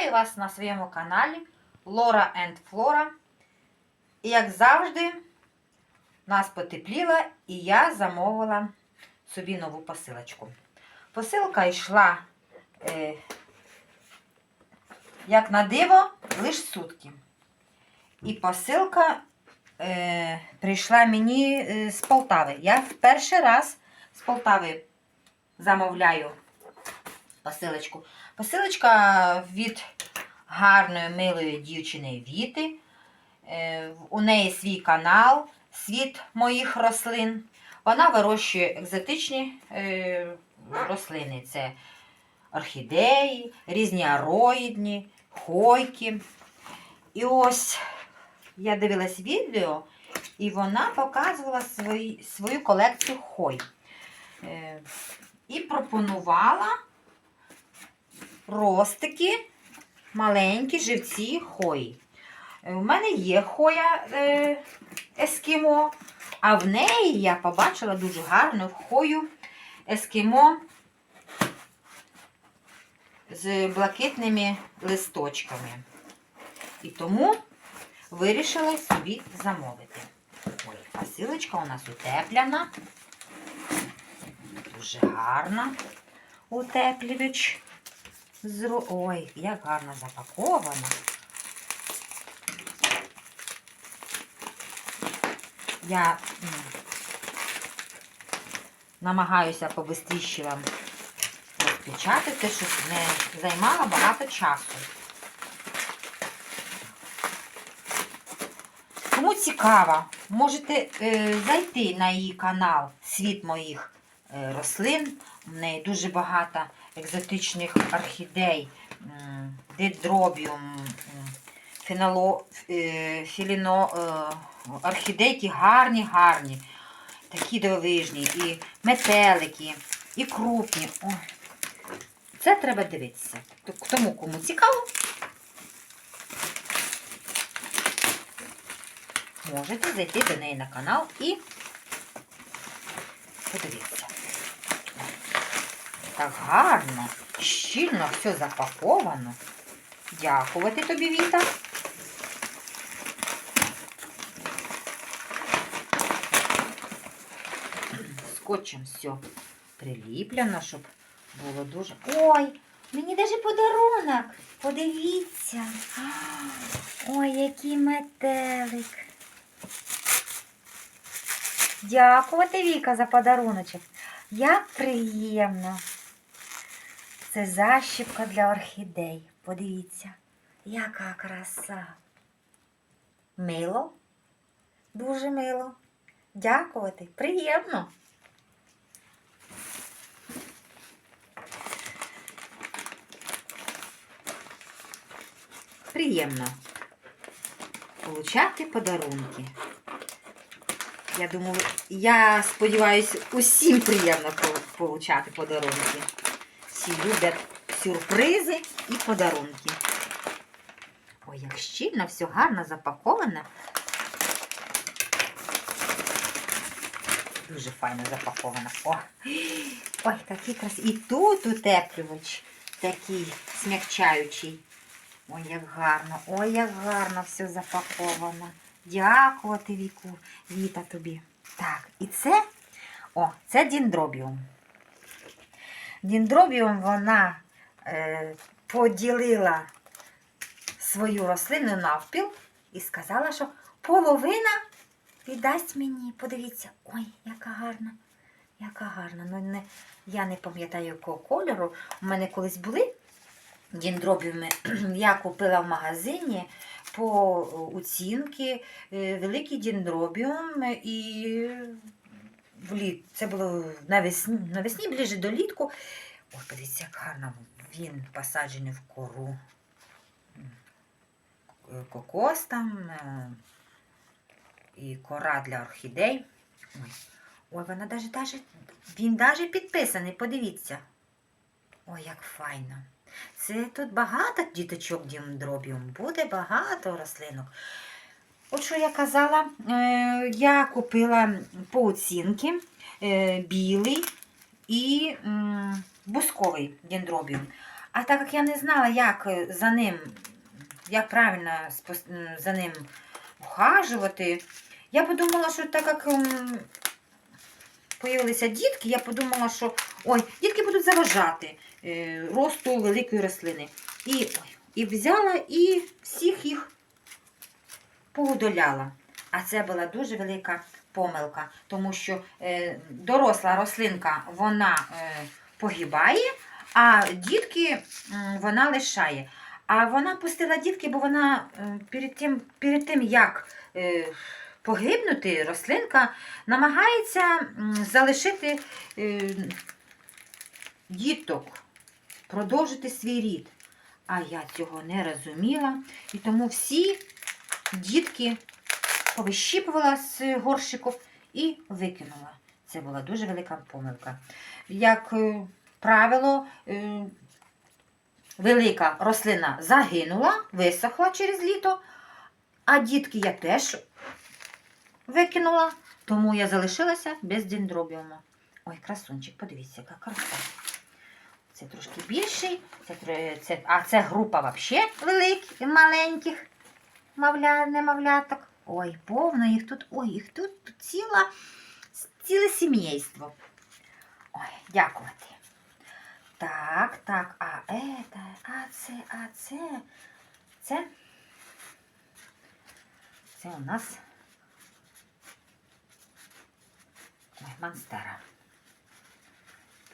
Вітаю вас на своєму каналі Лора and Flora. І як завжди, нас потепліло, і я замовила собі нову посилочку. Посилка йшла, е, як на диво, лише сутки. І посилка е, прийшла мені е, з Полтави. Я в перший раз з Полтави замовляю посилочку. Посилочка від гарної милої дівчини Віти. Е, У неї свій канал, світ моїх рослин. Вона вирощує екзотичні е, рослини. Це орхідеї, різні ароїдні, хойки. І ось я дивилась відео, і вона показувала свої, свою колекцію хой. Е, і пропонувала ростики, маленькі живці хої. Е, У мене є хоя е, ескімо, а в неї я побачила дуже гарну хою ескімо з блакитними листочками. І тому вирішила собі замовити. Ой, посилочка у нас утепляна. Дуже гарна утеплювач. Зро... Ой, як гарно запакована. Я м, намагаюся побистріше вам розпечатати, щоб не займало багато часу. Кому цікаво, можете е, зайти на її канал Світ моїх е, рослин. У неї дуже багато екзотичних орхідей, м, дендробіум, м, фінало, е, філіно, е, орхідейки гарні, гарні, такі дивовижні, і метелики, і крупні. Це треба дивитися. Тому, кому цікаво, можете зайти до неї на канал і подивитися. Так гарно, щільно все запаковано. Дякувати тобі, Віта. Скотчем все приліплено, щоб було дуже. Ой, мені навіть подарунок. Подивіться. Ой, який метелик. Дякувати, Віка, за подаруночок. Як приємно. Це защіпка для орхідей. Подивіться, яка краса. Мило? Дуже мило. Дякувати. Приємно. Приємно получати подарунки. Я думаю, я сподіваюся, усім приємно получати подарунки. Всі люблять сюрпризи і подарунки. Ой, як щільно, все гарно запаковано. Дуже файно запаковано. О, ой, такий красивий. І тут утеплювач такий смягчаючий. Ой, як гарно, ой, як гарно все запаковано. Дякувати, Віку, Віта тобі. Так, і це, о, це дендробіум. Дендробіум вона е, поділила свою рослину навпіл і сказала, що половина віддасть мені. Подивіться, ой, яка гарна, яка гарна. Ну, не, я не пам'ятаю, якого кольору. У мене колись були дендробіуми. Я купила в магазині по оцінки е, великий дендробіум і вліт. Це було навесні, навесні ближче до літку. Ой, подивіться, як гарно він посаджений в кору. Кокос там е, і кора для орхідей. Ой, Ой вона даже, даже, він навіть підписаний, подивіться. Ой, як файно. Це тут багато діточок дендробіум, буде багато рослинок. От що я казала, е, я купила по оцінки е, білий і бусковий дендробіум. А так як я не знала, як е, за ним, як правильно за ним ухажувати, я подумала, що так як появилися дітки, я подумала, що ой, дітки будуть заважати е, росту великої рослини. І, і взяла і всіх їх поудоляла. А це була дуже велика помилка, тому що е, доросла рослинка вона е, погибає, а дітки вона лишає. А вона пустила дітки, бо вона е, перед тим, перед тим як погибнути, рослинка намагається залишити діток, продовжити свій рід. А я цього не розуміла. І тому всі дітки повищіпувала з горщику і викинула. Це була дуже велика помилка. Як е, правило, е, велика рослина загинула, висохла через літо, а дітки я теж викинула, тому я залишилася без дендробіуму. Ой, красунчик, подивіться, яка краса. Це трошки більший, це, це, а це група взагалі великих, маленьких мавля, немовляток. Ой, повно їх тут, ой, їх тут, тут ціла, ціле сімейство. Ой, дякувати. Так, так, а это, а це, а це, це, це у нас ой, монстера.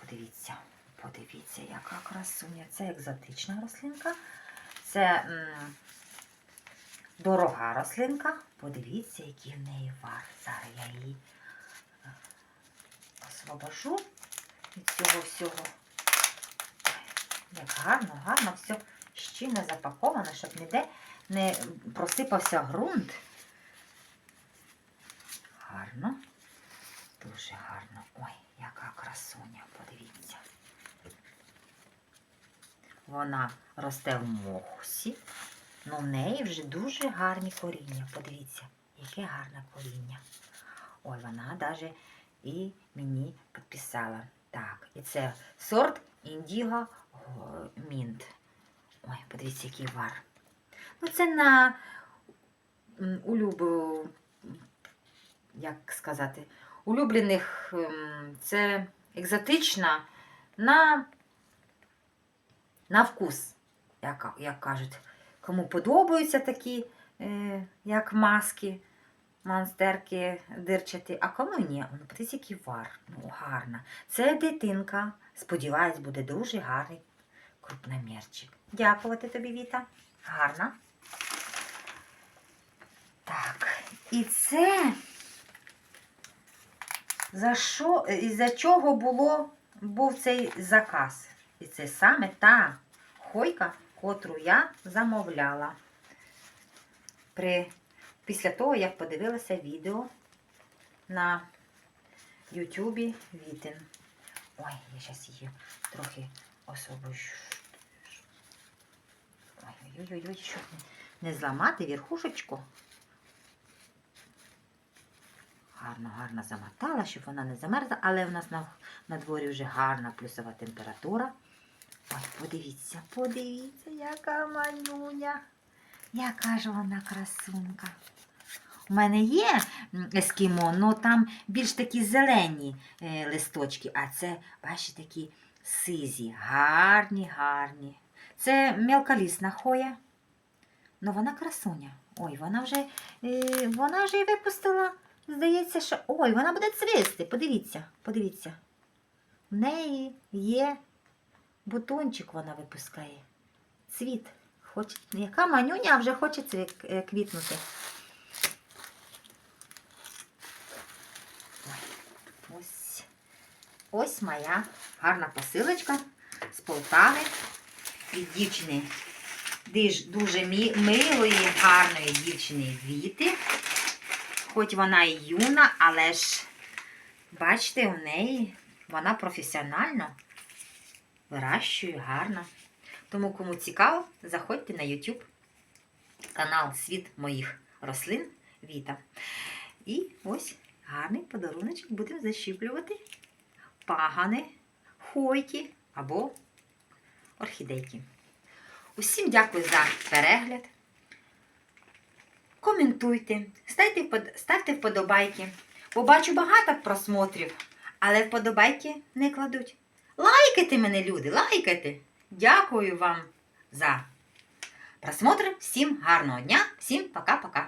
Подивіться, подивіться, яка красуня. Це екзотична рослинка. Це м, дорога рослинка. Подивіться, який в неї вар. Зараз я її е, освобожу від цього всього. Як гарно, гарно все щільно запаковано, щоб ніде не просипався ґрунт. Гарно. Дуже гарно. Ой, яка красуня, подивіться. Вона росте в мохусі, але в неї вже дуже гарні коріння. Подивіться, яке гарне коріння. Ой, вона навіть і мені підписала. Так, і це сорт Індіго Мінт. Ой, подивіться, який вар. Ну, це на улюбу, як сказати, улюблених ем, це екзотична на, на вкус, як, як кажуть. Кому подобаються такі, е, як маски, монстерки дирчаті, а кому ні. Подивіться, який вар. Ну, гарна. Це дитинка. Сподіваюсь, буде дуже гарний крупномірчик. Дякувати тобі, Віта. Гарна. Так, і це за що, і за чого було, був цей заказ? І це саме та хойка, котру я замовляла. При, після того, як подивилася відео на Ютубі Вітин. Ой, я зараз її трохи освобожу. Ой-ой-ой, щоб не зламати верхушечку. Гарно, гарно замотала, щоб вона не замерзла, але в нас на, на дворі вже гарна плюсова температура. Ой, подивіться, подивіться, яка манюня. Яка ж вона красунка. У мене є ескімо, але там більш такі зелені е, листочки, а це, бачите, такі сизі, гарні, гарні. Це мелколісна хоя. Ну вона красуня. Ой, вона вже, е, вона вже й випустила. Здається, що. Ой, вона буде цвісти. Подивіться, подивіться. В неї є бутончик, вона випускає. Цвіт. Хоче... Яка манюня а вже хоче цві... е, квітнути. Ось. Ось моя гарна посилочка з Полтави від дівчини. Дуже милої, гарної дівчини Віти. Хоч вона і юна, але ж, бачите, у неї вона професіонально вирощує гарно. Тому, кому цікаво, заходьте на YouTube канал Світ моїх рослин Віта. І ось гарний подаруночок будемо защіплювати пагани, хойки або орхідейки. Усім дякую за перегляд. Коментуйте, ставте, вподобайки. Бо бачу багато просмотрів, але вподобайки не кладуть. Лайкайте мене, люди, лайкайте. Дякую вам за просмотр. Всім гарного дня, всім пока-пока.